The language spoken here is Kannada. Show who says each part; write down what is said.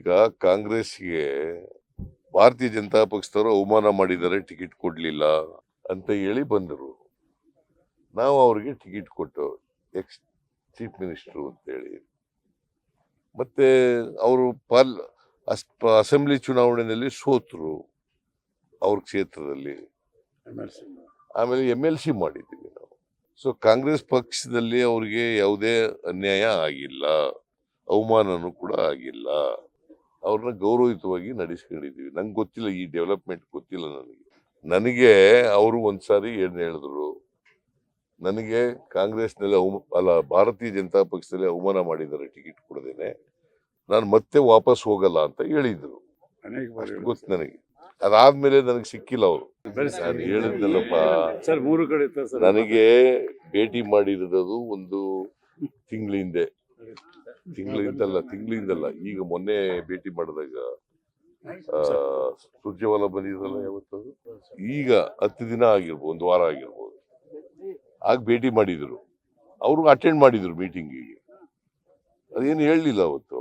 Speaker 1: ಈಗ ಕಾಂಗ್ರೆಸ್ಗೆ ಭಾರತೀಯ ಜನತಾ ಪಕ್ಷದವರು ಅವಮಾನ ಮಾಡಿದ್ದಾರೆ, ಟಿಕೆಟ್ ಕೊಡ್ಲಿಲ್ಲ ಅಂತ ಹೇಳಿ ಬಂದರು. ನಾವು ಅವ್ರಿಗೆ ಟಿಕೆಟ್ ಕೊಟ್ಟು ಎಕ್ಸ್ ಚೀಫ್ ಮಿನಿಸ್ಟ್ರು ಅಂತೇಳಿ ಮತ್ತೆ ಅವರು ಪಾಲ್ ಅಸ್- ಅಸೆಂಬ್ಲಿ ಚುನಾವಣೆಯಲ್ಲಿ ಸೋತರು ಅವ್ರ ಕ್ಷೇತ್ರದಲ್ಲಿ. ಆಮೇಲೆ ಎಂ ಎಲ್ ಸಿ ಮಾಡಿದ್ದೀವಿ ನಾವು. ಸೊ ಕಾಂಗ್ರೆಸ್ ಪಕ್ಷದಲ್ಲಿ ಅವ್ರಿಗೆ ಯಾವುದೇ ಅನ್ಯಾಯ ಆಗಿಲ್ಲ, ಅವಮಾನನೂ ಕೂಡ ಆಗಿಲ್ಲ. ಅವ್ರನ್ನ ಗೌರವಯುತವಾಗಿ ನಡೆಸ್ಕೊಂಡಿದ್ದೀವಿ. ನಂಗೆ ಗೊತ್ತಿಲ್ಲ ಈ ಡೆವಲಪ್ಮೆಂಟ್ ಗೊತ್ತಿಲ್ಲ ನನಗೆ. ನನಗೆ ಅವರು ಒಂದ್ಸಾರಿ ಏನು ಹೇಳಿದ್ರು ನನಗೆ ಕಾಂಗ್ರೆಸ್ನಲ್ಲಿ ಅವಮ ಅಲ್ಲ ಭಾರತೀಯ ಜನತಾ ಪಕ್ಷದಲ್ಲಿ ಅವಮಾನ ಮಾಡಿದ್ದಾರೆ ಟಿಕೆಟ್ ಕೊಡದೇನೆ. ನಾನು ಮತ್ತೆ ವಾಪಸ್ ಹೋಗಲ್ಲ ಅಂತ ಹೇಳಿದ್ರು. ಗೊತ್ತು ನನಗೆ. ಅದಾದ್ಮೇಲೆ ನನಗೆ ಸಿಕ್ಕಿಲ್ಲ ಅವರು. ನಾನು ಹೇಳಿದ್ನಲ್ಲಪ್ಪ.
Speaker 2: ಸರ್ ಮೂರು ಕಡೆ ಸರ್?
Speaker 1: ನನಗೆ ಭೇಟಿ ಮಾಡಿರೋದು ಒಂದು ತಿಂಗಳ ಹಿಂದೆ. ತಿಂಗಳಿಂದಲ್ಲ ತಿಂಗಳಿಂದಲ್ಲ. ಈಗ ಮೊನ್ನೆ ಭೇಟಿ ಮಾಡಿದಾಗ ಆ, ಬಂದಿದ್ದಲ್ಲ ಯಾವತ್ತದು? ಈಗ ಹತ್ತು ದಿನ ಆಗಿರ್ಬೋದು ಒಂದು ವಾರ ಆಗಿರ್ಬೋದು. ಆಗ ಭೇಟಿ ಮಾಡಿದ್ರು. ಅವರು ಅಟೆಂಡ್ ಮಾಡಿದ್ರು ಮೀಟಿಂಗಿಗೆ ಅದೇನು ಹೇಳಲಿಲ್ಲ ಅವತ್ತು?